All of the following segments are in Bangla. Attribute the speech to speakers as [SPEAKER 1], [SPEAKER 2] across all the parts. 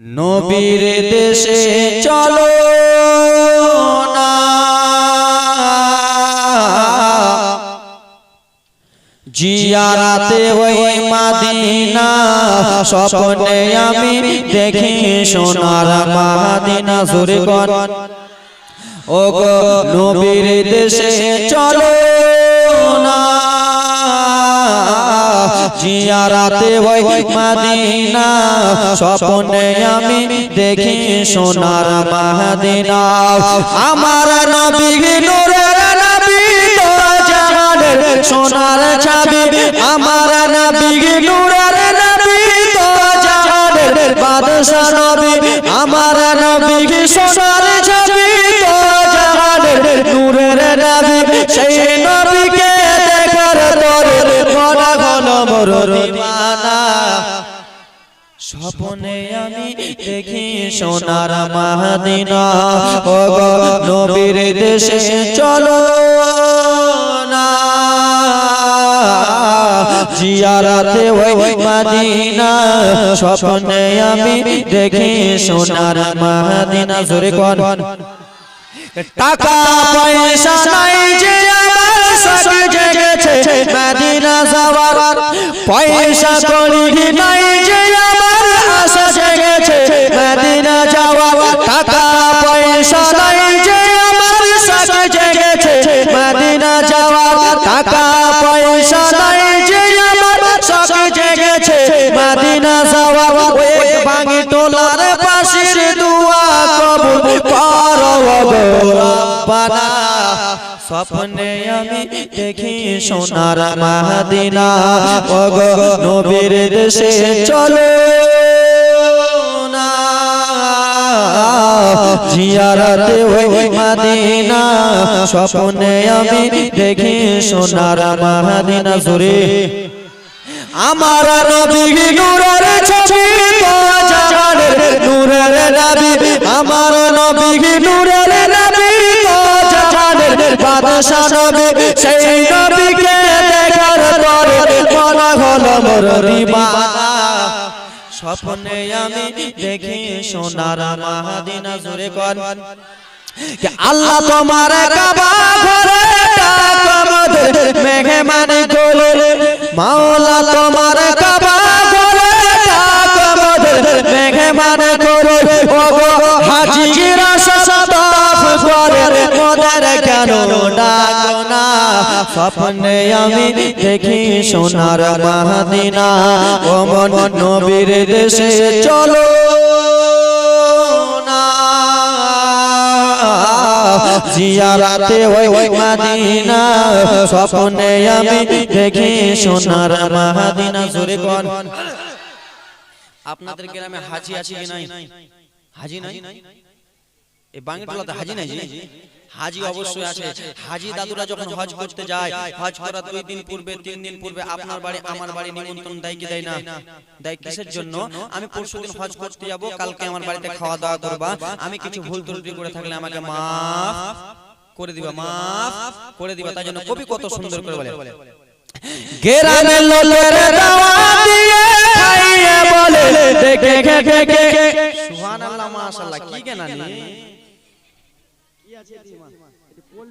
[SPEAKER 1] নবীর দেশে চলো না। জিয়ারাতে ওই মাদিনা স্বপ্নে আমি দেখি সোনার মাদিনা সুরে কর ও গো নবীর দেশে চলো। জিয়ারাতে ওই স্বপ্নে আমি দেখি সোনার মাদিনা। আমার নবী নবী সোনার ছাবি। আমার নবী নবী নবী। আমার নবী সোনার নবী। সেই নবীকে দেখি সোনার মাদিনা ও নবীর দেশে চলো না। জিয়ারাতে ওই মাদিনা। স্বপ্নে আমি দেখি সোনার মাদিনা জোরে কোন। টাকা পয়সা নাই যে আমার সব জেগেছে। মদিনা যাওয়ার পয়সা করি নাই রব্বানা স্বপ্নে আমি দেখি সোনার মাদিনা ও গো নবীর দেশে চলো জিয়ারাতে ওই মাদিনা। স্বপ্নে আমি দেখি সোনার মাদিনা জুড়ে আমার নবী নূরের ছবি নূরের নবী আমার নবী নূরের নবী জাহানের বাদশা নবী, সেই নবীকে দেখার পরে মন হলো মোর স্বপ্নে আমি দেখি সোনার মাহাদিনা জুড়ে কর। আল্লাহ তোমার কাবা ঘরে করে। মাওলা তোমার কাবা ঘরে করে। স্বপ্নে আমি দেখি সোনার মাদিনা ও মন নবীর দেশে চলো জিয়ারাতে ওই মাদিনা। স্বপ্নে আমি দেখি সোনার জোরে আপনাদের গ্রামে হাজি আছে কি নাই? হাজি নাই? এই বাংলাতে হাজি নাই? জি হাজি অবশ্যই আছে। হাজি দাদুরা যখন হজ করতে যায় হজ করার দুই দিন পূর্বে তিন দিন পূর্বে আপনার বাড়ি আমার বাড়ি নিমন্ত্রণ দেয় কি দেয় না? দেয় কিসের জন্য? আমি পরশু দিন হজ করতে যাব কালকে আমার বাড়িতে খাওয়া দাওয়া করবা। আমি কিছু ভুল ত্রুটি করে থাকলে আমাকে মাফ করে দিবা। মাফ করে দিবা। তাই জন্য কবি কত সুন্দর করে বলে। গেরানে লোলের দাওয়া দিয়ে খাইয়ে বলে দেখে দেখে সুবহানাল্লাহ মাশাআল্লাহ কি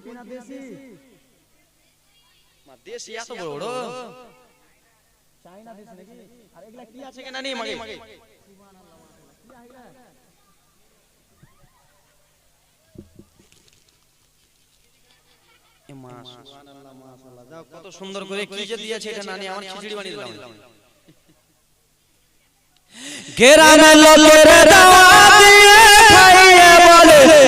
[SPEAKER 1] কেনা নি দেশি। এত বড়। বড়। চাইনা দেশ নাকি? আর এগুলা কি আছে কেনা নি মাগে। এ মা সুবহানাল্লাহ মাশাআল্লাহ। যাও কত সুন্দর করে কি যে দিয়েছে এটা নানি আমার খিচুড়ি বানিয়ে দিলাম। গেরামে লোকের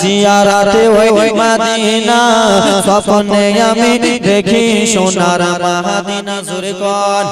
[SPEAKER 1] জিয়ারাতে ওই মাদিনা স্বপ্নে আমি দেখি সোনার মাদিনা জোরে কর।